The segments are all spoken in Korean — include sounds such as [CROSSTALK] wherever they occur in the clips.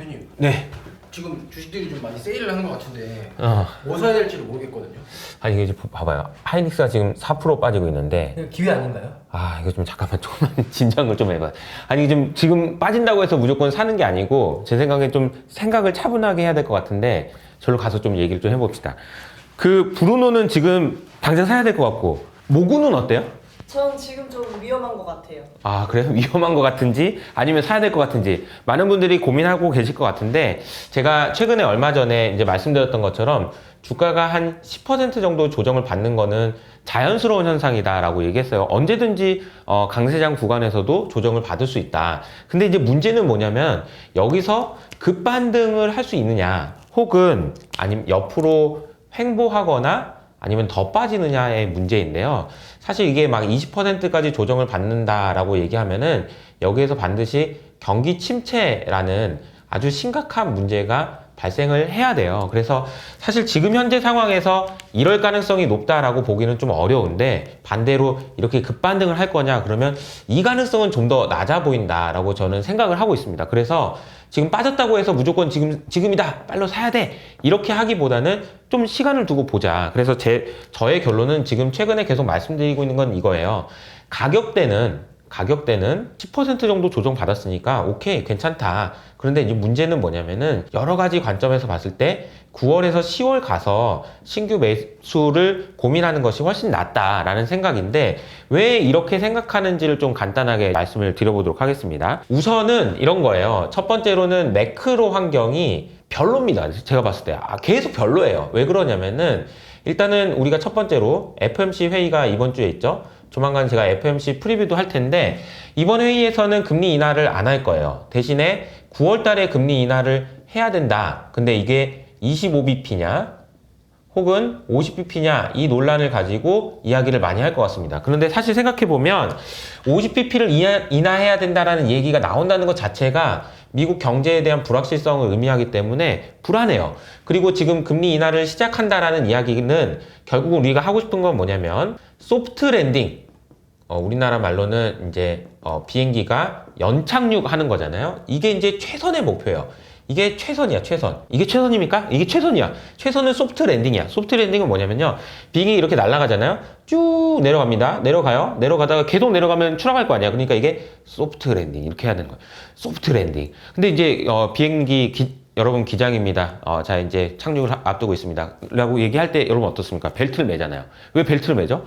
대표님 네. 지금 주식들이 좀 많이 세일을 하는 것 같은데 어. 뭐 사야 될지를 모르겠거든요. 아니 이게 지금 봐봐요. 하이닉스가 지금 4% 빠지고 있는데 그냥 기회 아닌가요? 아 이거 좀 잠깐만 [LAUGHS] 조금만 진정을 좀 해봐. 아니 지금 지금 빠진다고 해서 무조건 사는 게 아니고 제 생각에 좀 생각을 차분하게 해야 될 것 같은데 저로 가서 좀 얘기를 좀 해봅시다. 그 브루노는 지금 당장 사야 될 것 같고 모구는 어때요? 전 지금 좀 위험한 것 같아요. 아 그래요? [LAUGHS] 위험한 것 같은지 아니면 사야 될 것 같은지 많은 분들이 고민하고 계실 것 같은데 제가 최근에 얼마 전에 이제 말씀드렸던 것처럼 주가가 한 10% 정도 조정을 받는 거는 자연스러운 현상이다라고 얘기했어요. 언제든지 어, 강세장 구간에서도 조정을 받을 수 있다. 근데 이제 문제는 뭐냐면 여기서 급반등을 할 수 있느냐, 혹은 아니면 옆으로 횡보하거나 아니면 더 빠지느냐의 문제인데요. 사실 이게 막 20%까지 조정을 받는다라고 얘기하면은 여기에서 반드시 경기 침체라는 아주 심각한 문제가 발생을 해야 돼요. 그래서 사실 지금 현재 상황에서 이럴 가능성이 높다라고 보기는 좀 어려운데 반대로 이렇게 급반등을 할 거냐 그러면 이 가능성은 좀 더 낮아 보인다라고 저는 생각을 하고 있습니다. 그래서 지금 빠졌다고 해서 무조건 지금 지금이다 빨로 사야 돼 이렇게 하기보다는 좀 시간을 두고 보자. 그래서 제 저의 결론은 지금 최근에 계속 말씀드리고 있는 건 이거예요. 가격대는 가격대는 10% 정도 조정 받았으니까 오케이 괜찮다. 그런데 이제 문제는 뭐냐면은 여러 가지 관점에서 봤을 때 9월에서 10월 가서 신규 매수를 고민하는 것이 훨씬 낫다라는 생각인데 왜 이렇게 생각하는지를 좀 간단하게 말씀을 드려보도록 하겠습니다. 우선은 이런 거예요. 첫 번째로는 매크로 환경이 별로입니다. 제가 봤을 때 아, 계속 별로예요. 왜 그러냐면은 일단은 우리가 첫 번째로 FMC 회의가 이번 주에 있죠. 조만간 제가 FMC 프리뷰도 할 텐데 이번 회의에서는 금리 인하를 안 할 거예요. 대신에 9월 달에 금리 인하를 해야 된다. 근데 이게 25bp냐 혹은 50bp냐 이 논란을 가지고 이야기를 많이 할 것 같습니다. 그런데 사실 생각해 보면 50bp를 인하해야 된다라는 얘기가 나온다는 것 자체가 미국 경제에 대한 불확실성을 의미하기 때문에 불안해요. 그리고 지금 금리 인하를 시작한다라는 이야기는 결국은 우리가 하고 싶은 건 뭐냐면 소프트 랜딩. 어, 우리나라 말로는 이제 어, 비행기가 연착륙하는 거잖아요. 이게 이제 최선의 목표예요. 이게 최선이야, 최선. 이게 최선입니까? 이게 최선이야. 최선은 소프트 랜딩이야. 소프트 랜딩은 뭐냐면요. 비행기 이렇게 날아가잖아요. 쭉 내려갑니다. 내려가요. 내려가다가 계속 내려가면 추락할 거 아니야. 그러니까 이게 소프트 랜딩. 이렇게 해야 되는 거야. 소프트 랜딩. 근데 이제, 어, 비행기 기, 여러분 기장입니다. 어, 자, 이제 착륙을 하- 앞두고 있습니다. 라고 얘기할 때 여러분 어떻습니까? 벨트를 매잖아요. 왜 벨트를 매죠?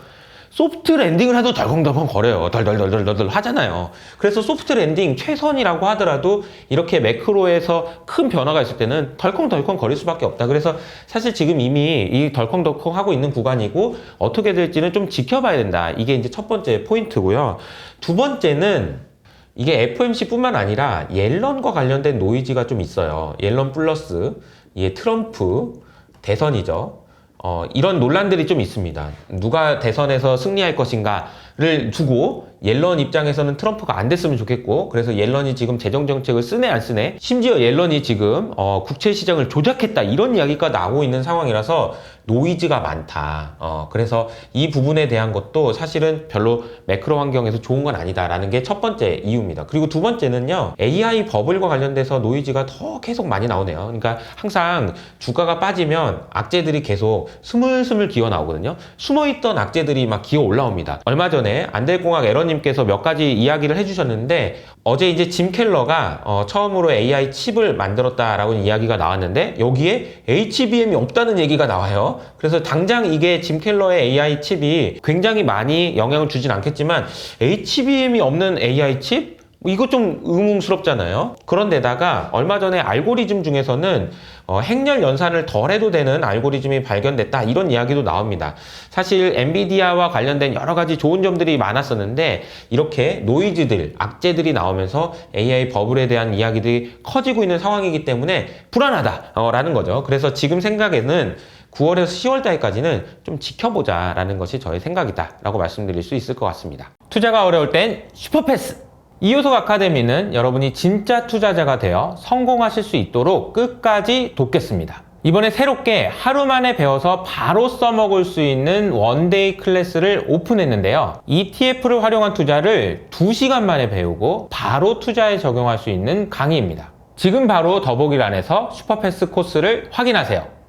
소프트 랜딩을 해도 덜컹덜컹 거려요. 덜덜덜덜덜 하잖아요. 그래서 소프트 랜딩 최선이라고 하더라도 이렇게 매크로에서 큰 변화가 있을 때는 덜컹덜컹 거릴 수밖에 없다. 그래서 사실 지금 이미 이 덜컹덜컹 하고 있는 구간이고 어떻게 될지는 좀 지켜봐야 된다. 이게 이제 첫 번째 포인트고요. 두 번째는 이게 FMC뿐만 아니라 옐런과 관련된 노이즈가 좀 있어요. 옐런 플러스 이게 트럼프 대선이죠. 어, 이런 논란들이 좀 있습니다. 누가 대선에서 승리할 것인가를 두고 옐런 입장에서는 트럼프가 안 됐으면 좋겠고 그래서 옐런이 지금 재정 정책을 쓰네 안 쓰네 심지어 옐런이 지금 어, 국채 시장을 조작했다 이런 이야기가 나오고 있는 상황이라서 노이즈가 많다. 어, 그래서 이 부분에 대한 것도 사실은 별로 매크로 환경에서 좋은 건 아니다라는 게 첫 번째 이유입니다. 그리고 두 번째는요, AI 버블과 관련돼서 노이즈가 더 계속 많이 나오네요. 그러니까 항상 주가가 빠지면 악재들이 계속 스물스물 기어 나오거든요. 숨어있던 악재들이 막 기어 올라옵니다. 얼마 전에 안될공학 에러님께서 몇 가지 이야기를 해주셨는데 어제 이제 짐 켈러가 어, 처음으로 AI 칩을 만들었다라고 이야기가 나왔는데 여기에 HBM이 없다는 얘기가 나와 요. 그래서 당장 이게 짐 켈러의 AI 칩이 굉장히 많이 영향을 주진 않겠지만 HBM이 없는 AI 칩? 이거 좀 의문스럽잖아요. 그런데다가 얼마 전에 알고리즘 중에서는 어, 행렬 연산을 덜 해도 되는 알고리즘이 발견됐다 이런 이야기도 나옵니다. 사실 엔비디아와 관련된 여러 가지 좋은 점들이 많았었는데 이렇게 노이즈들, 악재들이 나오면서 AI 버블에 대한 이야기들이 커지고 있는 상황이기 때문에 불안하다라는 거죠. 그래서 지금 생각에는 9월에서 10월 달까지는 좀 지켜보자라는 것이 저의 생각이다라고 말씀드릴 수 있을 것 같습니다. 투자가 어려울 땐 슈퍼패스! 이효석 아카데미는 여러분이 진짜 투자자가 되어 성공하실 수 있도록 끝까지 돕겠습니다. 이번에 새롭게 하루 만에 배워서 바로 써먹을 수 있는 원데이 클래스를 오픈했는데요. ETF를 활용한 투자를 2시간 만에 배우고 바로 투자에 적용할 수 있는 강의입니다. 지금 바로 더보기란에서 슈퍼패스 코스를 확인하세요.